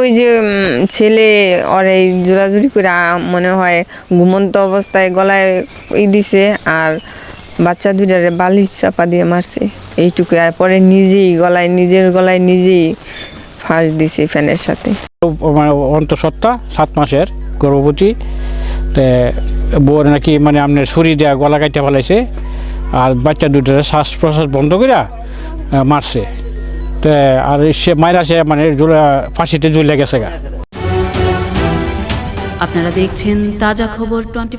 ওই যে ছেলে ওর এই জোরাজুরি করে মনে হয় ঘুমন্ত অবস্থায় গলায় ই দিছে আর বাচ্চা দুইটারে বালিশ চাপা দিয়ে মারছে। এইটুকু আর পরে নিজেই গলায়, নিজের গলায় নিজেই ফাঁস দিছে ফ্যানের সাথে। মানে অন্তঃসত্ত্বা, সাত মাসের গর্ভবতী। বউর নাকি মানে আপনার ছুরি দেওয়া গলা কাইটা ফেলাইছে। আর বাচ্চা দুটারে শ্বাস প্রশ্বাস বন্ধ করে মারছে। আর সে মাইরা সে মানে ফাঁসিতে ঝুলে গেছে গা। আপনারা দেখছেন তাজা খবর টোয়েন্টি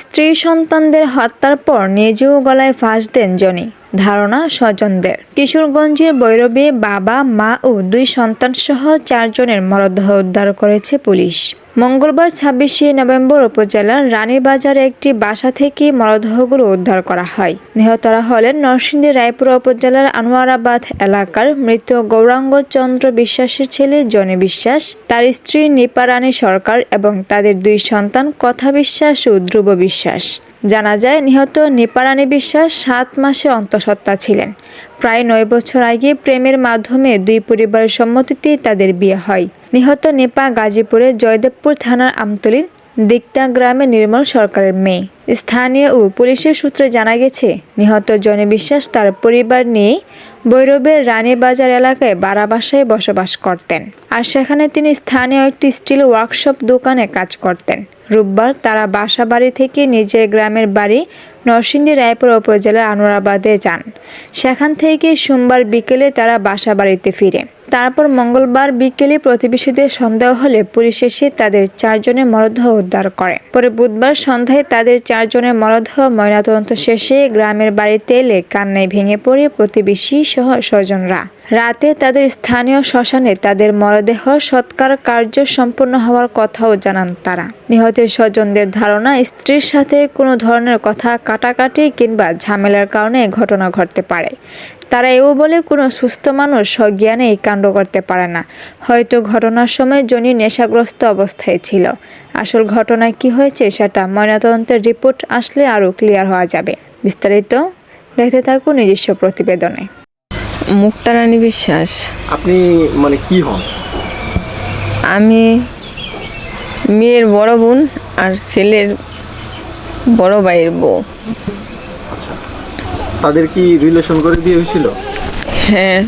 স্ত্রী সন্তানদের হত্যার পর নিজেও গলায় ফাঁস দেন জনি ধারণা স্বজনদের। কিশোরগঞ্জের বৈরবে বাবা মা ও দুই সন্তান সহ চারজনের মরদেহ উদ্ধার করেছে পুলিশ। মঙ্গলবার ছাব্বিশে নভেম্বর উপজেলার রানীবাজারে একটি বাসা থেকে মরদেহগুলো উদ্ধার করা হয়। নিহতরা হলেন নরসিংদী রায়পুর উপজেলার আনোয়ারাবাদ এলাকার মৃত গৌরাঙ্গ চন্দ্র বিশ্বাসের ছেলে জনি বিশ্বাস, তার স্ত্রী নিপা রানী সরকার এবং তাদের দুই সন্তান কথা বিশ্বাস ও ধ্রুব বিশ্বাস। জানা যায়, নিহত নিপারানী বিশ্বাস সাত মাসে অন্তঃসত্ত্বা ছিলেন। প্রায় নয় বছর আগে প্রেমের মাধ্যমে দুই পরিবারের সম্মতিতে তাদের বিয়ে হয়। নিহত নেপা গাজীপুরের জয়দেবপুর থানার আমতলির দিকতা গ্রামে নির্মল সরকারের মেয়ে। স্থানীয় ও পুলিশের সূত্রে জানা গেছে, নিহত জনে বিশ্বাস তার পরিবার নিয়ে বৈরবের রানীবাজার এলাকায় বাড়া বাসায় বসবাস করতেন। আর সেখানে তিনি স্থানীয় একটি স্টিল ওয়ার্কশপ দোকানে কাজ করতেন। রোববার তারা বাসা বাড়ি থেকে নিজের গ্রামের বাড়ি নরসিংদী রায়পুর উপজেলার আনোয়ারাবাদে যান। সেখান থেকে সোমবার বিকেলে তারা বাসা বাড়িতে ফিরে। তারপর মঙ্গলবার বিকেলে প্রতিবেশীদের সন্দেহ হলে পুলিশ এসে তাদের চারজনের মরদেহ উদ্ধার করে। পরে বুধবার সন্ধ্যায় তাদের চারজনের মরদেহ ময়নাতদন্ত শেষে গ্রামের বাড়িতে এলে কান্নায় ভেঙে পড়ে প্রতিবেশী সহ স্বজনরা। রাতে তাদের স্থানীয় শ্মশানে তাদের মরদেহ সৎকার কার্য সম্পন্ন হওয়ার কথাও জানান তারা। নিহতের স্বজনদের ধারণা, স্ত্রীর সাথে কোনো ধরনের কথা কাটাকাটি কিংবা ঝামেলার কারণে ঘটনা ঘটতে পারে। তারা এও বলে কোনো সুস্থ মানুষ সজ্ঞানে এই কাণ্ড করতে পারে না। হয়তো ঘটনার সময় জনি নেশাগ্রস্ত অবস্থায় ছিল। আসল ঘটনায় কি হয়েছে সেটা ময়নাতদন্তের রিপোর্ট আসলে আরও ক্লিয়ার হওয়া যাবে। বিস্তারিত দেখতে থাকুন নিজস্ব প্রতিবেদনে। মুক্তারানী বিশ্বাস। আপনি মানে কি হন? আমি মেয়ের বড় বোন আর ছেলের বড় ভাইয়ের বউ। তাদের কি রিলেশন করে বিয়ে হয়েছিল? হ্যাঁ।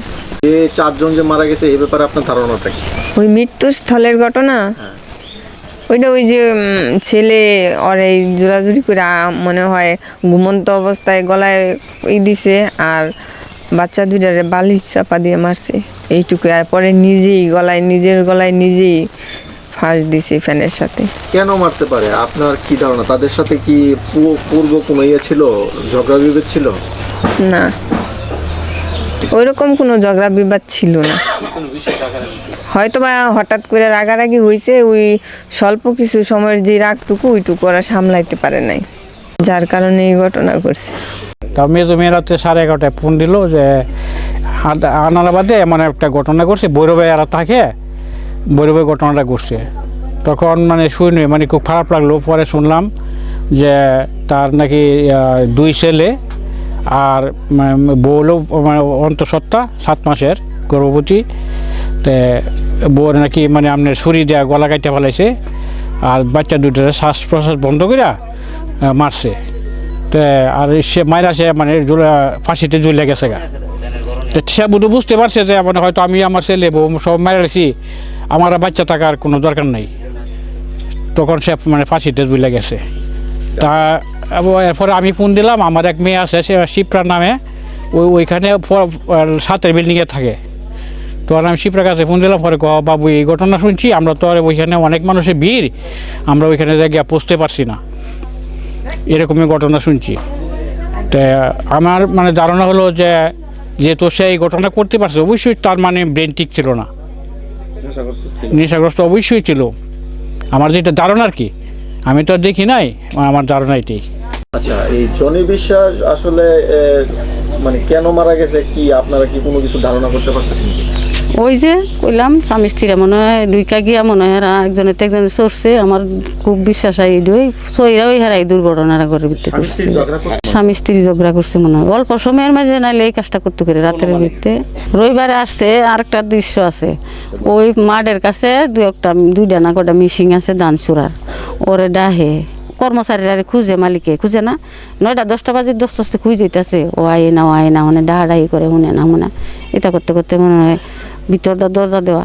যে চারজন যে মারা গেছে এই ব্যাপারে আপনার ধারণাটা কি? ওই মৃত্যুস্থলের ঘটনা? ওইটা ওই যে ছেলে আর এই জোরাজুরি করে মনে হয় ঘুমন্ত অবস্থায় গলায় ই দিছে আর বাচ্চা দুইটারে বালিশ চাপা দিয়ে মারছে। এইটুকু আর পরে নিজেই গলায় নিজের গলায় নিজেই ফাঁস দিছে ফ্যানের সাথে। কেন মারতে পারে? আপনার কি ধারণা? তাদের সাথে কি পূর্ব কোনো ইয়ে ছিল? ঝগড়া বিভেদ ছিল? না। ওইরকম কোনো ঝগড়া বিবাদ ছিল না। হয়তো বা হঠাৎ করে রাগারাগি হয়েছে ওই স্বল্প কিছু সময়ের যে রাগটুকু ওইটুকু ওরা সামলাইতে পারে নাই, যার কারণে এই ঘটনা করছে তা মেজো মেয়ের হচ্ছে সাড়ে এগারোটায় ফোন দিল যে আনারাবাদে এমন একটা ঘটনা করছে বৈরবে এরা থাকে বৈরবে ঘটনাটা ঘটছে। তখন মানে শুনি মানে খুব খারাপ লাগল, পরে শুনলাম যে তার নাকি দুই ছেলে আর বউলো মানে অন্তঃসত্ত্বা সাত মাসের গর্ভবতী। তে বউর নাকি মানে আপনার ছুরি দেওয়া গলা কাইটা ফেলাইছে, আর বাচ্চা দুটারে শ্বাস প্রশ্বাস বন্ধ করে মারছে। তে আর সে মাইরা সে মানে ফাঁসিতে ঝুলে গেছে গা। তো সে বুধ বুঝতে পারছে যে মানে হয়তো আমি আমার ছেলে, বউ সব মারাছি আমার বাচ্চা থাকার কোনো দরকার নাই। তখন সে মানে ফাঁসিতে ঝুলে গেছে। তা এরপরে আমি ফোন দিলাম আমার এক মেয়ে আছে সে শিপ্রার নামে। ওই ওইখানে সাতের বিল্ডিংয়ে থাকে। তো আর আমি শিপ্রার কাছে ফোন দিলাম পরে বাবু এই ঘটনা শুনছি আমরা তো আর ওইখানে অনেক মানুষের ভিড় আমরা ওইখানে জায়গায় পৌঁছতে পারছি না। এরকমই ঘটনা শুনছি। তা আমার মানে ধারণা হলো যে যেহেতু সে এই ঘটনা করতে পারছে অবশ্যই তার মানে ব্রেন ঠিক ছিল না। নেশাগ্রস্ত অবশ্যই ছিল। আমার যেটা ধারণা আর কি আমি তো আর দেখি নাই আমার ধারণা এটাই। আচ্ছা এই জনি বিশ্বাস আসলে মানে কেন মারা গেছে? কি আপনারা কি কোনো কিছু ধারণা করতে পারতেছেন ওই যে কইলাম স্বামী স্ত্রীরা মনে হয় দুইকা গিয়া মনে হয় একজনের থেকে একজনে চড়ছে। আমার খুব বিশ্বাস হয় এইডই। সইরা ওই হারাই দুর্ঘটনারা করে ভিত্তি স্বামী করছে স্ত্রী ঝগড়া করছে স্বামী স্ত্রী ঝগড়া করছে মনে হয়। অল্প সময়ের মাঝে নাইলে এই কাজটা করতে করে রাতের ভিত্তে রবিবারে আসছে আরেকটা দৃশ্য আছে। ওই মাঠের কাছে দু একটা দুইটা না কটা মিশিং আছে দান চূড়ার ওরে ডাহে। কর্মচারীরা খুঁজে মালিকে খুঁজে না। নয়টা দশটা বাজে দশটা দশটা খুঁজে যেতেছে ও আয় না ও আয় না মানে ডাহাডাহি করে শুনে না মনে এটা করতে করতে মনে হয় ভিতরটা দরজা দেওয়া।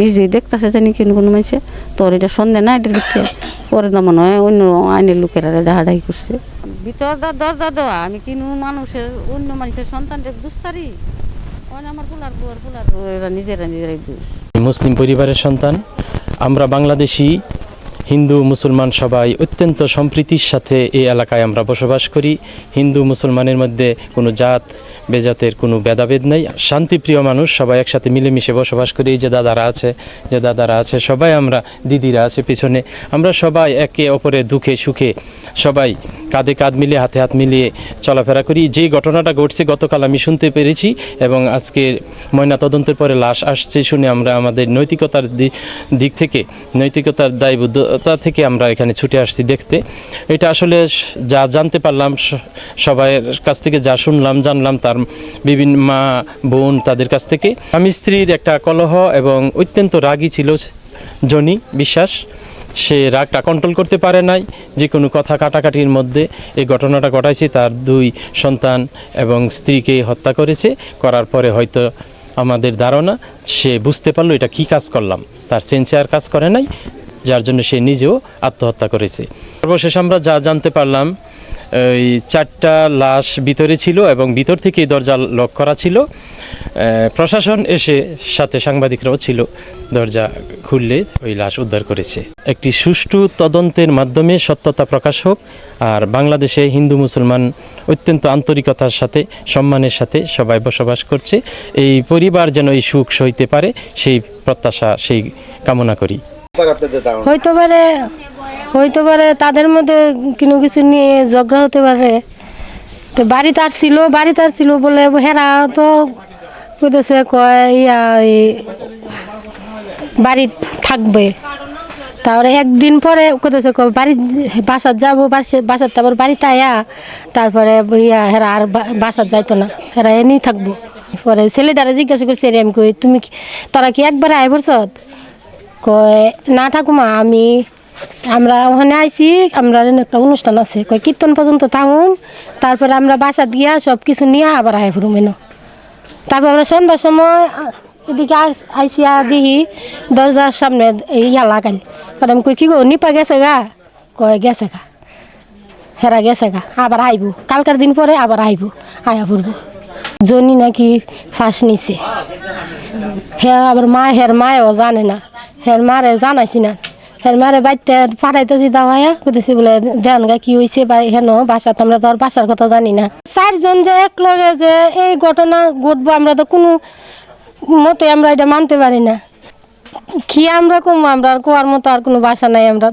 নিজেই দেখতেছে জানি কিন্তু কোনো মানুষে। তোর এটা সন্দেহ না এটার ভিতরে? পরে না মনে হয় অন্য আইনের লোকেরা ডাহাডাহি করছে। ভিতরটা দরজা দেওয়া আমি কিনু মানুষের অন্য মানুষের সন্তানদের দুস্তারি আমার পোলার পোলার পোলার নিজেরা নিজেরাই দুষ। মুসলিম পরিবারের সন্তান আমরা বাংলাদেশি হিন্দু মুসলমান সবাই অত্যন্ত সম্প্রীতির সাথে এই এলাকায় আমরা বসবাস করি। হিন্দু মুসলমানের মধ্যে কোনো জাত, বেজাতের কোনো ভেদাভেদ নেই। শান্তিপ্রিয় মানুষ, সবাই একসাথে মিলেমিশে বসবাস করি। যে দাদারা আছে, যে দাদারা আছে, সবাই আমরা, দিদিরা আছে পিছনে। আমরা সবাই একে অপরের দুঃখে, সুখে সবাই কাঁধে কাঁধ মিলিয়ে হাতে হাত মিলিয়ে চলাফেরা করি। যে ঘটনাটা ঘটছে, গতকাল আমি শুনতে পেরেছি এবং আজকে ময়না তদন্তের পরে লাশ আসছে শুনে আমরা আমাদের নৈতিকতার দিক থেকে, নৈতিকতার দায়বদ্ধতা থেকে আমরা এখানে ছুটে আসছি দেখতে। এটা আসলে যা জানতে পারলাম সবাইয়ের কাছ থেকে যা শুনলাম, জানলাম তার বিভিন্ন মা বোন তাদের কাছ থেকে। আমি স্ত্রীর একটা কলহ এবং অত্যন্ত রাগী ছিল জনি, বিশ্বাস। সে রাগটা কন্ট্রোল করতে পারে নাই। যে কোনো কথা কাটাকাটির মধ্যে এই ঘটনাটা ঘটাইছে, তার দুই সন্তান এবং স্ত্রীকে হত্যা করেছে। করার পরে হয়তো আমাদের ধারণা, সে বুঝতে পারল এটা কি কাজ করলাম। তার সেন্সে আর কাজ করে নাই। যার জন্য সে নিজেও আত্মহত্যা করেছে। সর্বশেষ আমরা যা জানতে পারলাম ওই চারটা লাশ ভিতরে ছিল এবং ভিতর থেকে দরজা লক করা ছিল। প্রশাসন এসে সাথে সাংবাদিকরাও ছিল, দরজা খুললে ওই লাশ উদ্ধার করেছে। একটি সুষ্ঠু তদন্তের মাধ্যমে সত্যতা প্রকাশ হোক আর বাংলাদেশে হিন্দু মুসলমান অত্যন্ত আন্তরিকতার সাথে, সম্মানের সাথে সবাই বসবাস করছে, এই পরিবার যেন এই সুখ সইতে পারে, সেই প্রত্যাশা, সেই কামনা করি। হইতে পারে হইতে পারে তাদের মধ্যে কোনো কিছু নিয়ে ঝগড়া হতে পারে। তো বাড়ি তার ছিল, বাড়ি তার ছিল বলে হেরা তো কইতেছে, কয়, ইয়া বাড়ি থাকবে। তারপরে একদিন পরে কইতেছে, কয়, বাড়ি বাসার যাব, বাসা- বাসার তারপর বাড়িতে আয়া তারপরে ইয়া, হেরা আর বাসার যাইতো না, হেরা এনেই থাকব। পরে ছেলেটারে জিজ্ঞাসা করছে আমি কই, তুমি তোরা কি একবার আয় বলছত কয়, না ঠাকুমা আমি, আমরা ওখানে আইছি, আমরা একটা অনুষ্ঠান আছে। কয়, কীর্তন পর্যন্ত থাকুম তারপরে আমরা বাসা দিয়া সব কিছু নিয়ে আবার আয় ফুরুম এনো। তারপর আমরা সন্ধ্যার সময়, এদিকে আইস- আইসি আ দেখি দরজার সামনে ইয়া লাগাইল পরে আমি কই, কি গো, নিপা গেছে গা? কয়, গেছে গা, হেরা গেছে গা, আবার আইব, কালকার দিন পরে আবার আইব, আয়া পড়ব জনি নাকি ফাঁস নিছে। হ্যাঁ আবার মা, হের মায়ও জানে না। হের মারে জানাইছি না। হের মারে বাইতে পাঠাইতেছি দাওয়ায়া কুদেছি বলে দেন গা, কি হয়েছে বা হেন বাসা, তো আমরা তো বাসার কথা জানি না। চারজন যে এক লগে যে এই ঘটনা ঘটবো, আমরা তো কোনো মতে আমরা এটা মানতে পারি না। কি আমরা কম, আমরা আর কোয়ার মতো আর কোনো বাসা নাই আমরা।